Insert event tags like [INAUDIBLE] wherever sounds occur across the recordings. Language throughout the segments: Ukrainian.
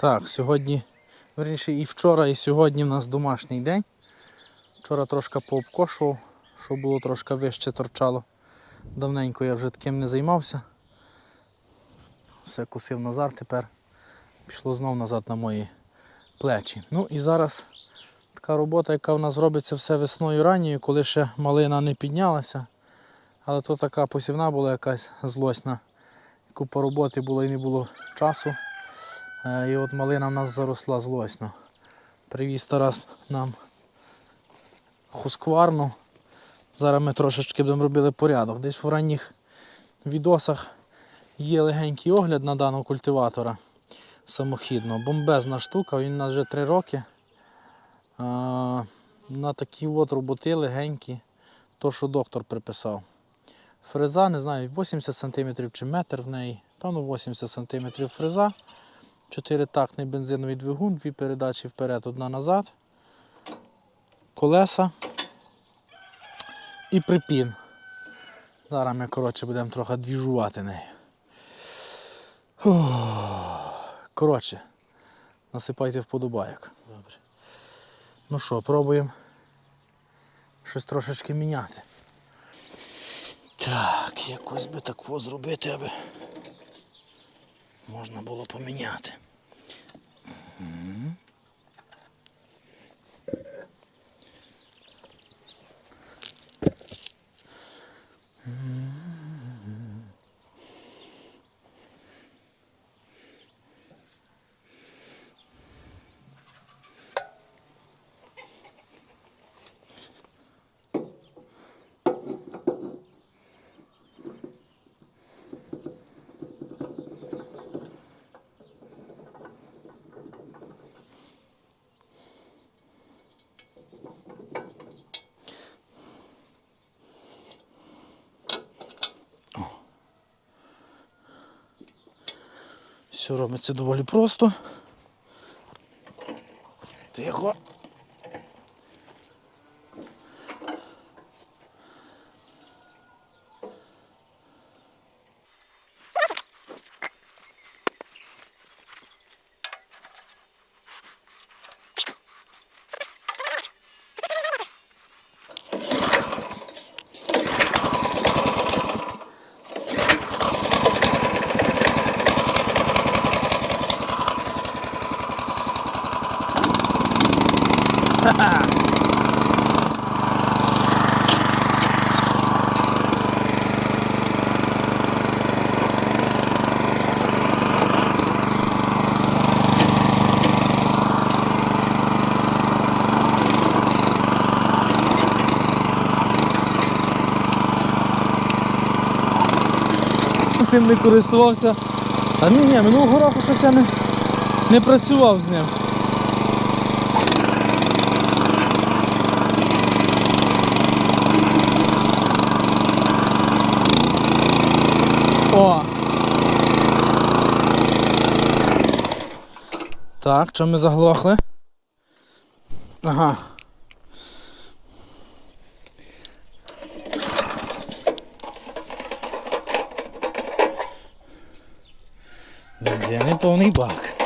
Так, сьогодні, верніше і вчора, і сьогодні в нас домашній день. Вчора трошки пообкошував, щоб було трошки вище торчало. Давненько я вже таким не займався. Все кусив назад, тепер пішло знов назад на мої плечі. Ну і зараз така робота, яка в нас робиться все весною ранньою, коли ще малина не піднялася. Але то така посівна була якась злосна. Купа роботи було і не було часу. Е, І от малина в нас заросла злосно. Привіз Тарас нам хускварну. Зараз ми трошечки будемо робили порядок. Десь в ранніх відосах є легенький огляд на даного культиватора самохідного. Бомбезна штука, він у нас вже 3 роки. На такі от роботи легенькі, то що доктор приписав. Фреза, не знаю, 80 см чи метр в неї, певно 80 см фреза. Чотиритактний бензиновий двигун, дві передачі вперед, одна назад. Колеса і припін. Зараз ми, коротше, будемо трохи двіжувати нею. Коротше, насипайте вподобайок. Добре. Ну що, пробуємо щось трошечки міняти. Так, якось би так зробити, аби можна було поміняти. Мгм. Все робиться доволі просто. Тихо. Ним не користувався. А ні, ні, минулого року щось я не, не працював з ним. О! Так, що ми заглохли? Ага. Бензиний повний бак.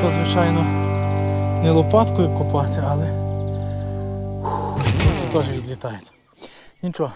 То, звичайно, не лопаткою копати, але тут теж відлітають. Нічого,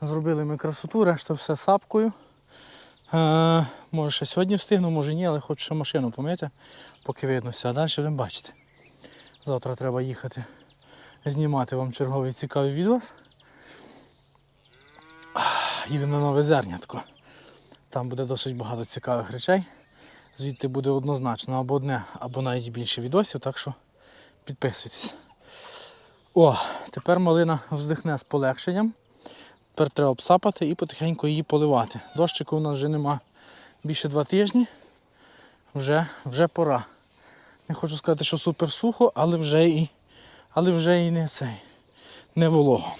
зробили ми красоту, решта все сапкою. Е, може ще сьогодні встигну, може ні, але хочу ще машину помити, поки видно все. А далі ви бачите. Завтра треба їхати знімати вам черговий цікавий відос. Їдемо на нове зернятко. Там буде досить багато цікавих речей. Звідти буде однозначно або одне, або навіть більше відосів, так що підписуйтесь. О, тепер малина вздихне з полегшенням. Тепер треба обсапати і потихеньку її поливати. Дощику у нас вже нема більше два тижні. Вже, вже пора. Не хочу сказати, що супер сухо, але вже і, але вже і не цей, не волого.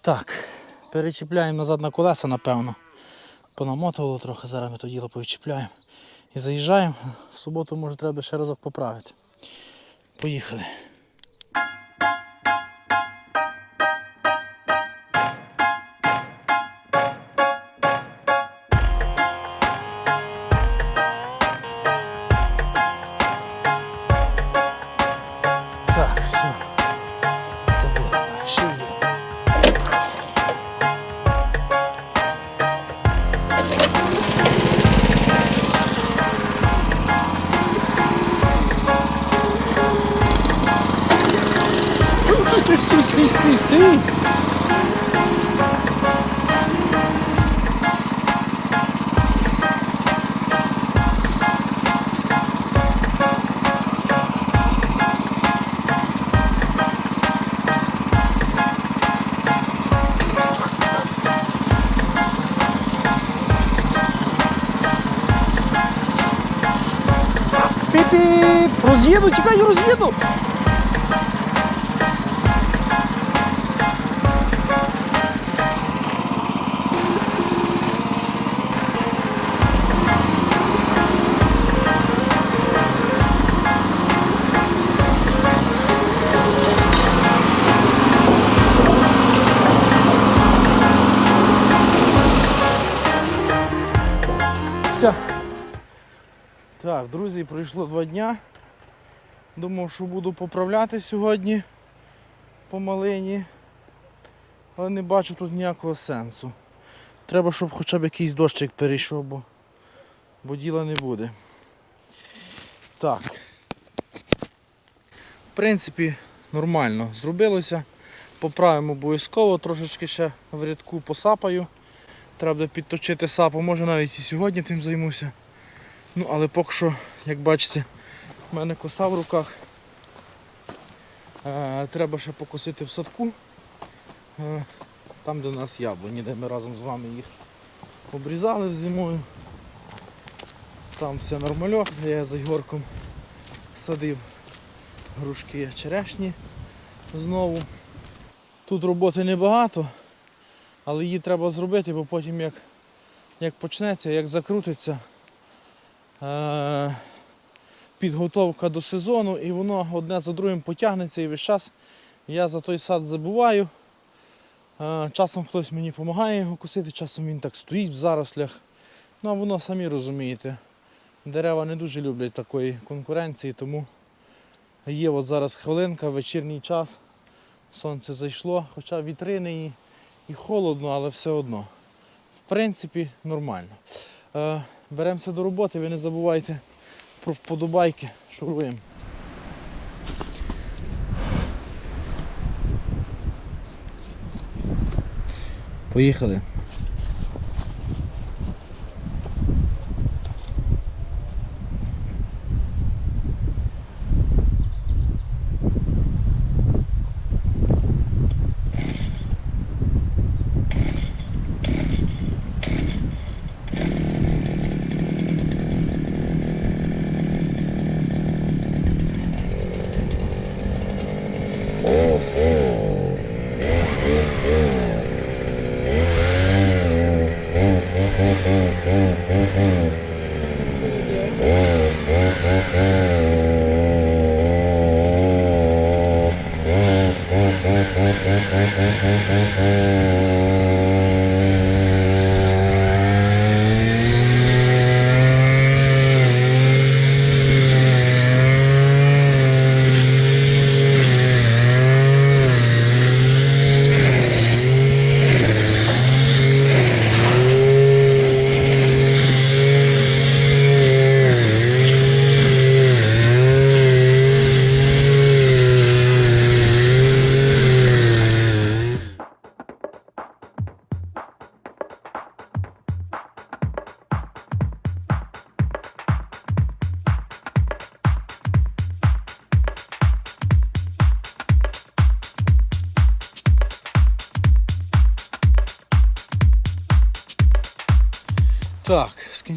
Так, перечіпляємо назад на колеса, напевно. Понамотувало трохи, зараз ми то діло повичіпляємо. І заїжджаємо. В суботу, може, треба ще разок поправити. Поїхали. Стій, стій, стій, стій. Піп-піп! Роз'їду, тікай, роз'їду! Так, друзі, пройшло два дня. Думав, що буду поправляти сьогодні по малині. Але не бачу тут ніякого сенсу. Треба, щоб хоча б якийсь дощик перейшов, бо, бо діла не буде. Так. В принципі, нормально зробилося. Поправимо обов'язково, трошечки ще в рядку посапаю. Треба підточити сапу, може навіть і сьогодні тим займуся. Ну, але поки що, як бачите, в мене коса в руках. Е, треба ще покосити в садку. Е, там, де у нас яблуні, де ми разом з вами їх обрізали зимою. Там все нормальок, я за Ігорком садив грушки черешні знову. Тут роботи небагато, але її треба зробити, бо потім як, як почнеться, як закрутиться підготовка до сезону і воно одне за другим потягнеться і весь час я за той сад забуваю. Е, Часом хтось мені допомагає його косити, часом він так стоїть в зарослях. Ну а воно самі розумієте. Дерева не дуже люблять такої конкуренції, тому є от зараз хвилинка, вечірній час. Сонце зайшло, хоча вітрини і, і холодно, але все одно. В принципі, нормально. Беремося до роботи, ви не забувайте про вподобайки, шуруємо. Поїхали.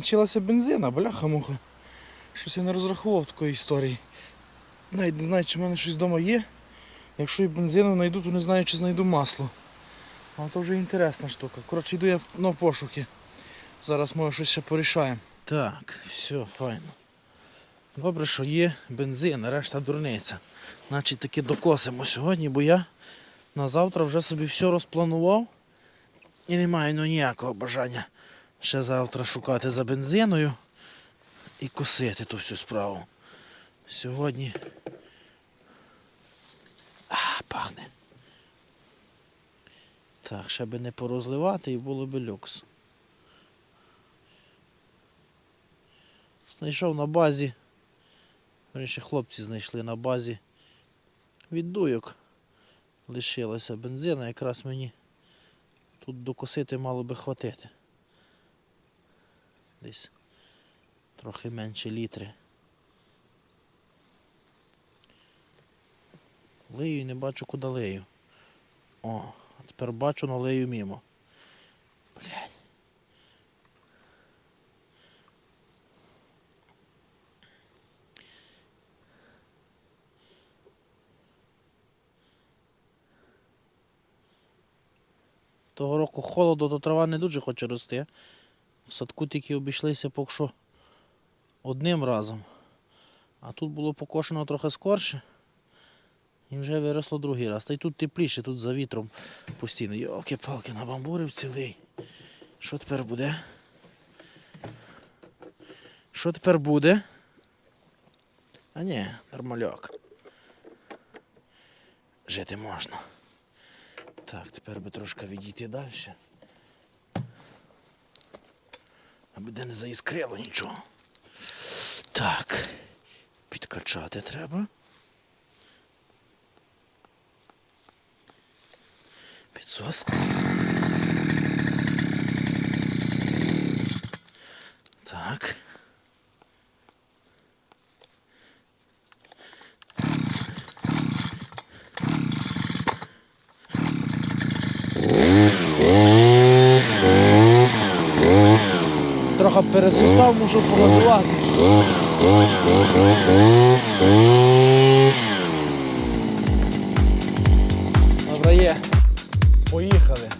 Так, бензина, бляха-муха. Щось я не розрахував такої історії. Навіть не знаю, чи в мене щось вдома є. Якщо і бензину знайду, то не знаю, чи знайду масло. Але то вже інтересна штука. Коротше, йду я на пошуки. Зараз може щось ще порішаємо. Так, все, файно. Добре, що є бензин, решта дурниця. Значить таки докосимо сьогодні, бо я на завтра вже собі все розпланував і не маю ну, ніякого бажання ще завтра шукати за бензиною і косити ту всю справу. Сьогодні. А, пахне. Так, ще би не порозливати і було би люкс. Знайшов на базі. Раніше хлопці знайшли на базі від дуйок. Лишилося бензина, якраз мені тут докосити мало би хватити. Десь трохи менше літри. Лию і не бачу, куди лию. О, а тепер бачу, но лию мімо. Блядь. Того року холоду, то трава не дуже хоче рости. В садку тільки обійшлися поки що одним разом. А тут було покошено трохи скорше. І вже виросло другий раз. Та й тут тепліше, тут за вітром постійно. Йолки-палки, набамбурив цілий. Що тепер буде? Що тепер буде? А ні, нормальок. Жити можна. Так, тепер би трошки відійти далі. Аби де не заіскрило нічого. Так, підкачати треба. Підсос. Так. Трохи пересосав, можу погодувати. Добре є. Поїхали.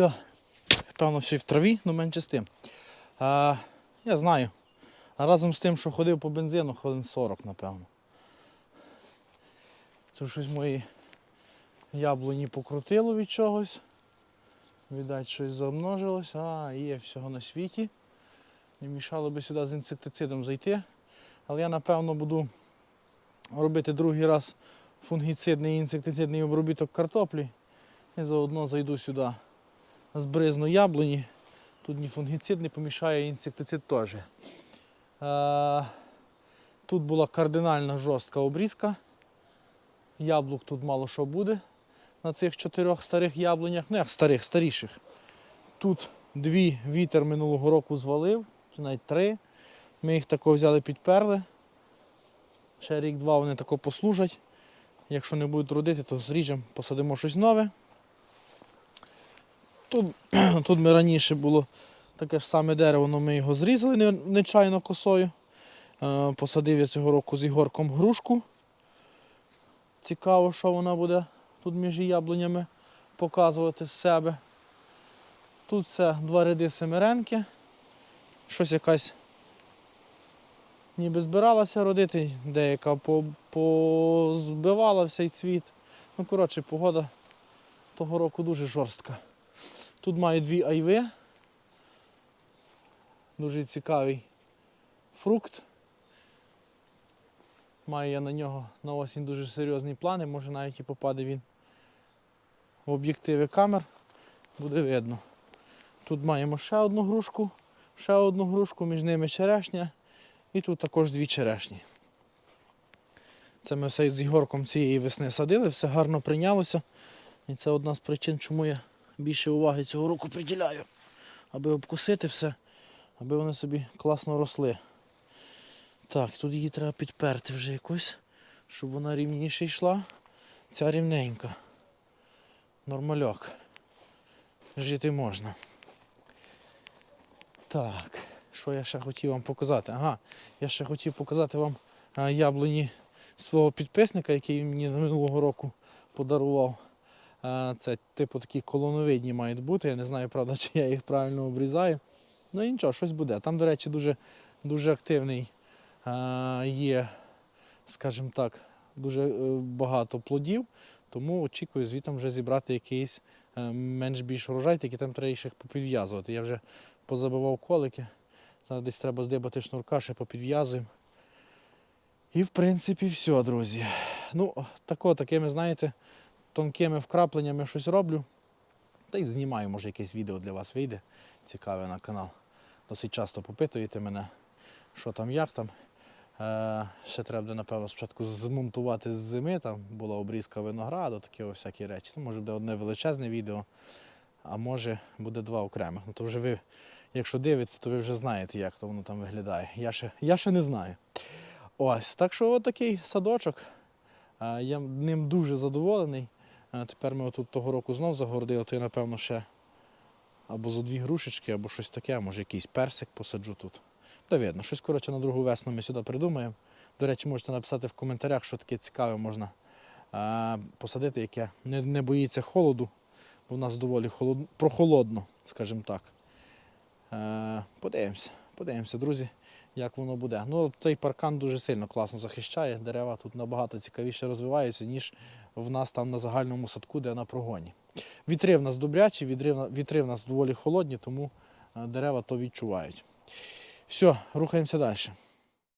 Все. Певно, все і в траві, але менше з тим. А, я знаю. А разом з тим, що ходив по бензину, хвилин 40, напевно. Це щось мої яблуні покрутило від чогось. Видать, щось замножилось. А, є всього на світі. Не мішало би сюди з інсектицидом зайти. Але я напевно буду робити другий раз фунгіцидний і інсектицидний обробіток картоплі. І заодно зайду сюди збризну яблуні. Тут ні фунгіцид не помішає, інсектицид теж. Е, Тут була кардинальна жорстка обрізка. Яблук тут мало що буде на цих чотирьох старих яблунях. Ну як старих, старіших. Тут дві вітер минулого року звалив, чи навіть три. Ми їх тако взяли, підперли. Ще рік-два вони тако послужать. Якщо не будуть родити, то зріжемо, посадимо щось нове. Тут, [CLEARS THROAT] тут ми раніше було таке ж саме дерево, але ми його зрізали нечайно косою. Е, Посадив я цього року з Ігорком грушку. Цікаво, що вона буде тут між яблунями показувати з себе. Тут це два ряди семеренки. Щось якась ніби збиралася родити, деяка позбивала всей цвіт. Ну, коротше, погода того року дуже жорстка. Тут маю дві айви. Дуже цікавий фрукт. Маю я на нього на осінь дуже серйозні плани, може навіть і попаде він в об'єктиви камер. Буде видно. Тут маємо ще одну грушку, ще одну грушку, між ними черешня. І тут також дві черешні. Це ми все з Ігорком цієї весни садили, все гарно прийнялося. І це одна з причин, чому я більше уваги цього року приділяю. Аби обкусити все, аби вони собі класно росли. Так, тут її треба підперти вже якось, щоб вона рівніше йшла. Ця рівненька. Нормальок. Жити можна. Так, що я ще хотів вам показати? Ага, я ще хотів показати вам яблуні свого підписника, який мені минулого року подарував. Це типу такі колоновидні мають бути. Я не знаю, правда, чи я їх правильно обрізаю. Ну і нічого, щось буде. Там, до речі, дуже, дуже активний є, скажімо так, дуже е, багато плодів, тому очікую звітом вже зібрати якийсь е, менш більш урожай, тільки там треба їх попідв'язувати. Я вже позабивав колики. Зараз десь треба здибати шнурка, ще попідв'язуємо. І в принципі все, друзі. Ну, тако, такими, знаєте, тонкими вкрапленнями щось роблю. Та й знімаю, може якесь відео для вас вийде. Цікаве на канал. Досить часто попитуєте мене, що там, як там. Е, ще треба буде, напевно, спочатку змонтувати з зими, там була обрізка винограду, такі ось всякі речі. Це може буде одне величезне відео, а може буде два окремих. Ну то вже ви, якщо дивитеся, то ви вже знаєте, як то воно там виглядає. Я ще, я ще не знаю. Ось, так що от такий садочок. Е, Я ним дуже задоволений. Тепер ми отут того року знов загородили, то я, напевно, ще або за дві грушечки, або щось таке, може якийсь персик посаджу тут. Та видно, щось коротше на другу весну ми сюди придумаємо. До речі, можете написати в коментарях, що таке цікаве можна е, посадити, яке не, не боїться холоду, бо в нас доволі холод... прохолодно, скажімо так. Е, подивимося, подивимося, друзі, як воно буде. Ну, цей паркан дуже сильно класно захищає. Дерева тут набагато цікавіше розвиваються, ніж в нас там на загальному садку, де на прогоні. Вітри в нас добрячі, вітри, в нас доволі холодні, тому е, дерева то відчувають. Все, рухаємося далі.